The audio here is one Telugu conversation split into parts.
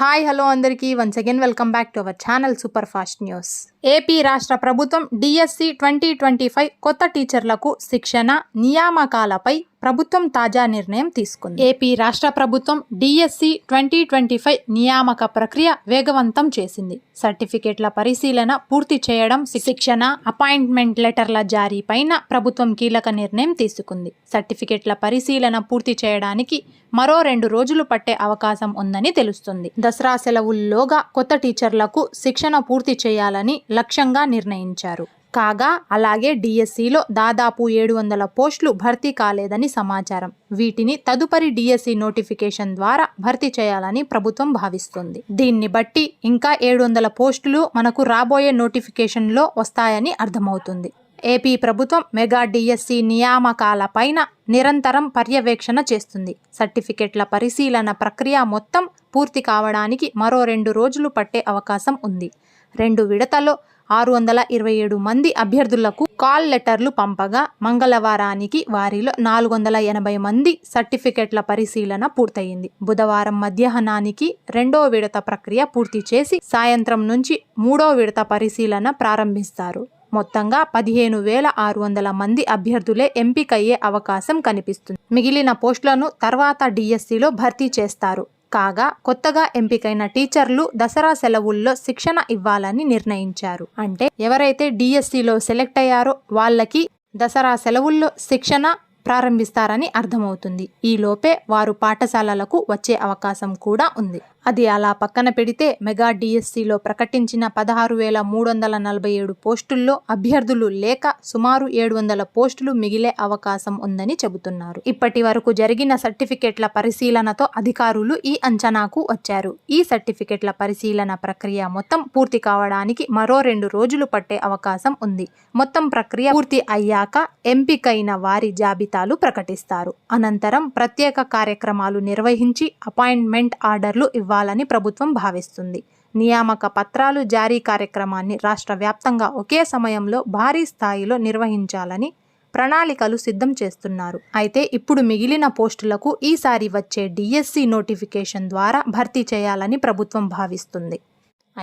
హాయ్ హలో అందరికీ. Once again welcome back to our channel super fast news. AP రాష్ట్ర ప్రభుత్వం డిఎస్సి ట్వంటీ ట్వంటీ ఫైవ్ కొత్త టీచర్లకు శిక్షణ నియామకాలపై ప్రభుత్వం తాజా నిర్ణయం తీసుకుంది. ఏపీ రాష్ట్ర ప్రభుత్వం డిఎస్సి ట్వంటీ ట్వంటీ ఫైవ్ నియామక ప్రక్రియ వేగవంతం చేసింది. సర్టిఫికేట్ల పరిశీలన పూర్తి చేయడం శిక్షణ అపాయింట్మెంట్ లెటర్ల జారీ పైన ప్రభుత్వం కీలక నిర్ణయం తీసుకుంది. సర్టిఫికేట్ల పరిశీలన పూర్తి చేయడానికి మరో రెండు రోజులు పట్టే అవకాశం ఉందని తెలుస్తుంది. దసరా సెలవుల్లోగా కొత్త టీచర్లకు శిక్షణ పూర్తి చేయాలని లక్ష్యంగా నిర్ణయించారు. కాగా అలాగే డిఎస్సిలో దాదాపు ఏడు వందల పోస్టులు భర్తీ కాలేదని సమాచారం. వీటిని తదుపరి డిఎస్సి నోటిఫికేషన్ ద్వారా భర్తీ చేయాలని ప్రభుత్వం భావిస్తుంది. దీన్ని బట్టి ఇంకా ఏడు వందల పోస్టులు మనకు రాబోయే నోటిఫికేషన్లో వస్తాయని అర్థమవుతుంది. ఏపీ ప్రభుత్వం మెగా డిఎస్సి నియామకాలపైన నిరంతరం పర్యవేక్షణ చేస్తుంది. సర్టిఫికెట్ల పరిశీలన ప్రక్రియ మొత్తం పూర్తి కావడానికి మరో రెండు రోజులు పట్టే అవకాశం ఉంది. రెండు విడతలో ఆరు వందల ఇరవై ఏడు మంది అభ్యర్థులకు కాల్ లెటర్లు పంపగా మంగళవారానికి వారిలో నాలుగు వందల ఎనభై మంది సర్టిఫికెట్ల పరిశీలన పూర్తయింది. బుధవారం మధ్యాహ్నానికి రెండో విడత ప్రక్రియ పూర్తి చేసి సాయంత్రం నుంచి మూడో విడత పరిశీలన ప్రారంభిస్తారు. మొత్తంగా పదిహేను వేల ఆరు వందల మంది అభ్యర్థులే ఎంపికయ్యే అవకాశం కనిపిస్తుంది. మిగిలిన పోస్టులను తర్వాత డిఎస్సిలో భర్తీ చేస్తారు. కాగా కొత్తగా ఎంపికైన టీచర్లు దసరా సెలవుల్లో శిక్షణ ఇవ్వాలని నిర్ణయించారు. అంటే ఎవరైతే డిఎస్సిలో సెలెక్ట్ అయ్యారో వాళ్ళకి దసరా సెలవుల్లో శిక్షణ ప్రారంభిస్తారని అర్థమవుతుంది. ఈలోపే వారు పాఠశాలలకు వచ్చే అవకాశం కూడా ఉంది. అది అలా పక్కన పెడితే మెగా డిఎస్సిలో ప్రకటించిన పదహారు వేల మూడు వందల నలభై ఏడు పోస్టుల్లో అభ్యర్థులు లేక సుమారు ఏడు వందల పోస్టులు మిగిలే అవకాశం ఉందని చెబుతున్నారు. ఇప్పటి వరకు జరిగిన సర్టిఫికెట్ల పరిశీలనతో అధికారులు ఈ అంచనాకు వచ్చారు. ఈ సర్టిఫికెట్ల పరిశీలన ప్రక్రియ మొత్తం పూర్తి కావడానికి మరో రెండు రోజులు పట్టే అవకాశం ఉంది. మొత్తం ప్రక్రియ పూర్తి అయ్యాక ఎంపికైన వారి జాబితాలు ప్రకటిస్తారు. అనంతరం ప్రత్యేక కార్యక్రమాలు నిర్వహించి అపాయింట్మెంట్ ఆర్డర్లు ఇవ్వాలి. ఇవ్వాలని ప్రభుత్వం భావిస్తుంది. నియామక పత్రాలు జారీ కార్యక్రమాన్ని రాష్ట్ర వ్యాప్తంగా ఒకే సమయంలో భారీ స్థాయిలో నిర్వహించాలని ప్రణాళికలు సిద్ధం చేస్తున్నారు. అయితే ఇప్పుడు మిగిలిన పోస్టులకు ఈసారి వచ్చే డిఎస్సి నోటిఫికేషన్ ద్వారా భర్తీ చేయాలని ప్రభుత్వం భావిస్తుంది.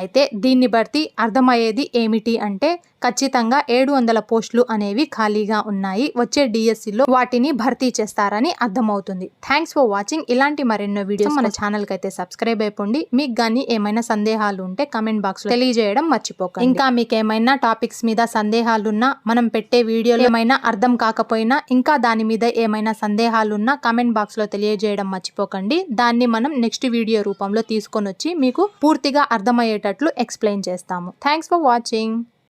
అయితే దీన్ని బట్టి అర్థమయ్యేది ఏమిటి అంటే ఖచ్చితంగా ఏడు వందల పోస్టులు అనేవి ఖాళీగా ఉన్నాయి. వచ్చే డిఎస్సిలో వాటిని భర్తీ చేస్తారని అర్థమవుతుంది. థ్యాంక్స్ ఫర్ వాచింగ్ ఇలాంటి మరెన్నో వీడియోస్ మన ఛానల్కి అయితే సబ్స్క్రైబ్ అయిపోండి. మీకు కానీ ఏమైనా సందేహాలు ఉంటే కమెంట్ బాక్స్లో తెలియజేయడం మర్చిపోకండి. ఇంకా మీకు ఏమైనా టాపిక్స్ మీద సందేహాలున్నా మనం పెట్టే వీడియోలు ఏమైనా అర్థం కాకపోయినా ఇంకా దాని మీద ఏమైనా సందేహాలున్నా కమెంట్ బాక్స్లో తెలియజేయడం మర్చిపోకండి. దాన్ని మనం నెక్స్ట్ వీడియో రూపంలో తీసుకొని వచ్చి మీకు పూర్తిగా అర్థమయ్యేటట్లు ఎక్స్ప్లెయిన్ చేస్తాము. Thanks for watching